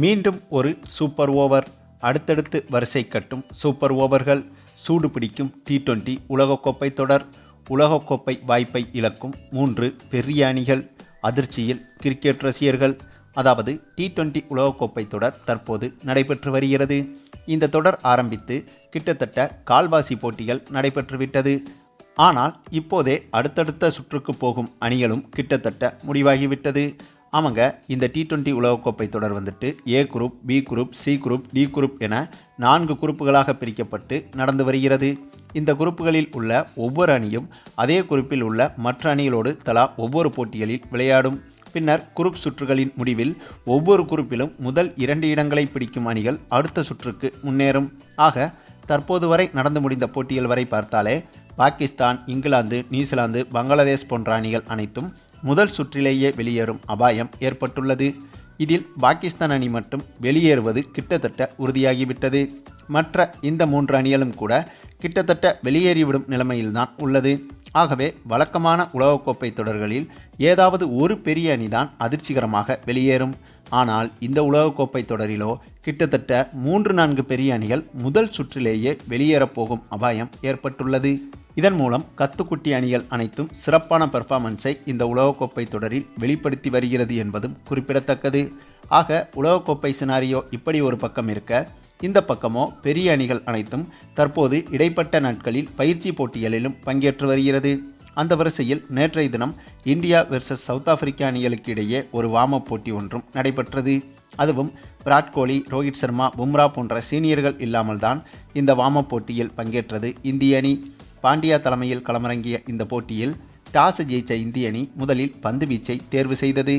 மீண்டும் ஒரு super over. அடுத்தடுத்து வரிசை கட்டும் சூப்பர் ஓவர்கள். சூடு பிடிக்கும் டி டுவெண்டி உலகக்கோப்பை தொடர். உலகக்கோப்பை வாய்ப்பை இழக்கும் மூன்று பெரிய அணிகள் அதிர்ச்சியில் கிரிக்கெட் ரசிகர்கள். அதாவது டி டுவெண்டி உலகக்கோப்பை தொடர் தற்போது நடைபெற்று வருகிறது. இந்த தொடர் ஆரம்பித்து கிட்டத்தட்ட கால்வாசி போட்டிகள் நடைபெற்றுவிட்டது ஆனால் இப்போதே அடுத்தடுத்த சுற்றுக்கு போகும் அணிகளும் கிட்டத்தட்ட முடிவாகிவிட்டது. ஆமாங்க இந்த டி டுவெண்ட்டி உலகக்கோப்பை தொடர் வந்துட்டு A group B group C group D group என நான்கு குரூப்புகளாக பிரிக்கப்பட்டு நடந்து வருகிறது. இந்த குரூப்புகளில் உள்ள ஒவ்வொரு அணியும் அதே குரூப்பில் உள்ள மற்ற அணிகளோடு தலா ஒவ்வொரு போட்டிகளில் விளையாடும். பின்னர் குரூப் சுற்றுகளின் முடிவில் ஒவ்வொரு குரூப்பிலும் முதல் இரண்டு இடங்களை பிடிக்கும் அணிகள் அடுத்த சுற்றுக்கு முன்னேறும். ஆக தற்போது வரை நடந்து முடிந்த போட்டிகள் வரை பார்த்தாலே பாகிஸ்தான் இங்கிலாந்து நியூசிலாந்து பங்களாதேஷ் போன்ற அணிகள் அனைத்தும் முதல் சுற்றிலேயே வெளியேறும் அபாயம் ஏற்பட்டுள்ளது. இதில் பாகிஸ்தான் அணி மட்டும் வெளியேறுவது கிட்டத்தட்ட உறுதியாகிவிட்டது. மற்ற இந்த மூன்று அணிகளும் கூட கிட்டத்தட்ட வெளியேறிவிடும் நிலைமையில்தான் உள்ளது. ஆகவே வழக்கமான உலகக்கோப்பை தொடர்களில் ஏதாவது ஒரு பெரிய அணிதான் அதிர்ச்சிகரமாக வெளியேறும். ஆனால் இந்த உலகக்கோப்பை தொடரிலோ கிட்டத்தட்ட மூன்று நான்கு பெரிய அணிகள் முதல் சுற்றிலேயே வெளியேறப்போகும் அபாயம் ஏற்பட்டுள்ளது. இதன் மூலம் கத்துக்குட்டி அணிகள் அனைத்தும் சிறப்பான பெர்ஃபார்மன்ஸை இந்த உலகக்கோப்பை தொடரில் வெளிப்படுத்தி வருகிறது என்பதும் குறிப்பிடத்தக்கது. ஆக உலகக்கோப்பை சினாரியோ இப்படி ஒரு பக்கம் இருக்க இந்த பக்கமோ பெரிய அணிகள் அனைத்தும் தற்போது இடைப்பட்ட நாட்களில் பயிற்சி போட்டிகளிலும் பங்கேற்று வருகிறது. அந்த வரிசையில் நேற்றைய தினம் இந்தியா வெர்சஸ் சவுத் ஆப்பிரிக்கா அணிகளுக்கு இடையே ஒரு வார்ம் அப் போட்டி ஒன்றும் நடைபெற்றது. அதுவும் விராட் கோலி ரோஹித் சர்மா பும்ரா போன்ற சீனியர்கள் இல்லாமல் தான் இந்த வார்ம் அப் போட்டியில் பங்கேற்றது இந்திய அணி. பாண்டியா தலைமையில் களமிறங்கிய இந்த போட்டியில் டாஸ் ஜெயித்த இந்திய அணி முதலில் பந்து வீச்சை தேர்வு செய்தது.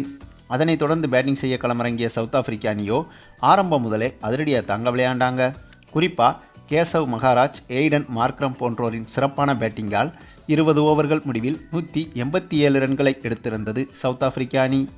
அதனைத் தொடர்ந்து பேட்டிங் செய்ய களமிறங்கிய சவுத் ஆப்பிரிக்க அணியோ ஆரம்பம் முதலே அதிரடியாக தாங்க விளையாண்டாங்க. குறிப்பாக கேசவ் மகாராஜ் எய்டன் மார்க்ரம் போன்றோரின் சிறப்பான பேட்டிங்கால் இருபது ஓவர்கள் முடிவில் நூற்றி எண்பத்தி ஏழு ரன்களை எடுத்திருந்தது சவுத் ஆப்பிரிக்க அணி.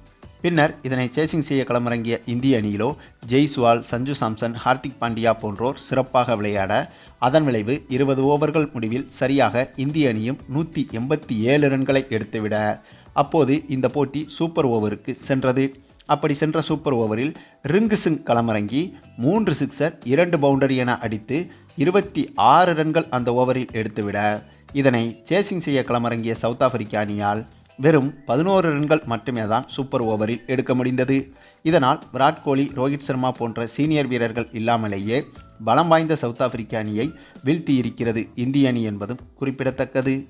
பின்னர் இதனை சேசிங் செய்ய களமிறங்கிய இந்திய அணியிலோ ஜெய்ஸ்வால் சஞ்சு சாம்சன் ஹார்திக் பாண்டியா போன்றோர் சிறப்பாக விளையாட அதன் விளைவு இருபது ஓவர்கள் முடிவில் சரியாக இந்திய அணியும் நூற்றி எண்பத்தி ஏழு ரன்களை எடுத்துவிட. அப்போது இந்த போட்டி சூப்பர் ஓவருக்கு சென்றது. அப்படி சென்ற சூப்பர் ஓவரில் ரிங்கு சிங் களமிறங்கி மூன்று சிக்ஸர் இரண்டு பவுண்டரி என அடித்து இருபத்தி ஆறு ரன்கள் அந்த ஓவரில் எடுத்துவிட. இதனை சேசிங் செய்ய களமிறங்கிய சவுத் ஆப்பிரிக்க அணியால் வெறும் பதினோரு ரன்கள் மட்டுமே தான் சூப்பர் ஓவரில் எடுக்க முடிந்தது. இதனால் விராட் கோலி ரோஹித் சர்மா போன்ற சீனியர் வீரர்கள் இல்லாமலேயே பலம் வாய்ந்த சவுத் ஆப்பிரிக்க அணியை வீழ்த்தியிருக்கிறது இந்திய அணி என்பதும் குறிப்பிடத்தக்கது.